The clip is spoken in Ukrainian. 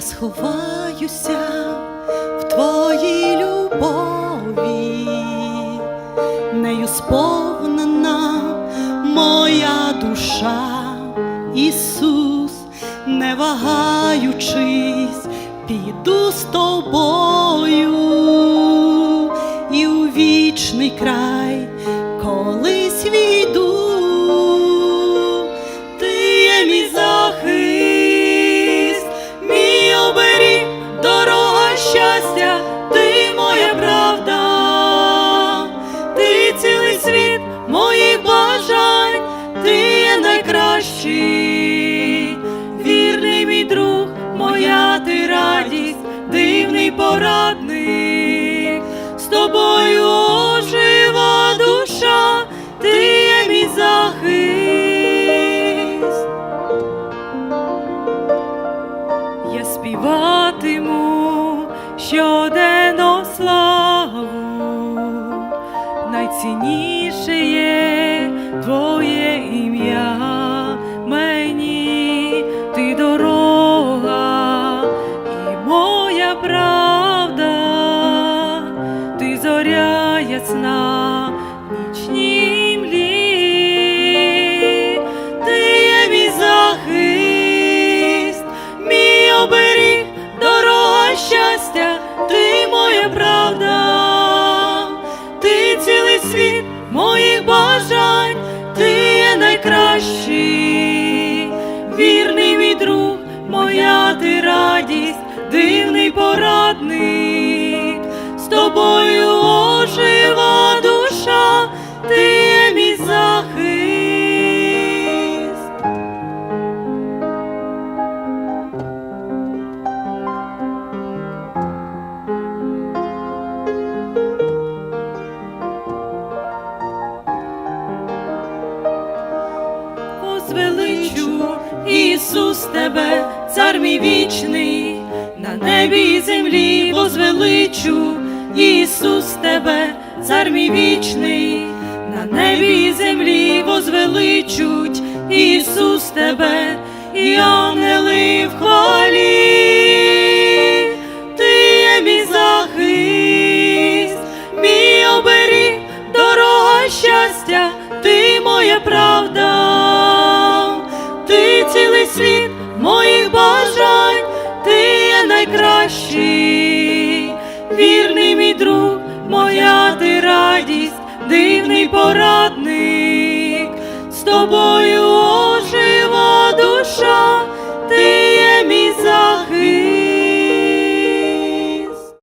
сховаюся в твоїй любові, нею сповнена моя душа, Ісус, не вагаючись, піду з тобою і у вічний край колись війду. Найкращий, вірний мій друг, моя ти радість, дивний порадник, з тобою ожива душа, ти є мій захист. Я співатиму щоденно славу, найцінніше є правда, ти зоря ясна дивний порадник, з тобою ожива душа, ти є мій захист. Возвеличу, Ісус тебе, цар мій вічний, на небі і землі возвеличу, Ісус тебе, цар мій вічний, на небі і землі возвеличуть, Ісус тебе, і ангели в хвалі, найкращий, вірний мій друг, моя ти радість, дивний порадник, з тобою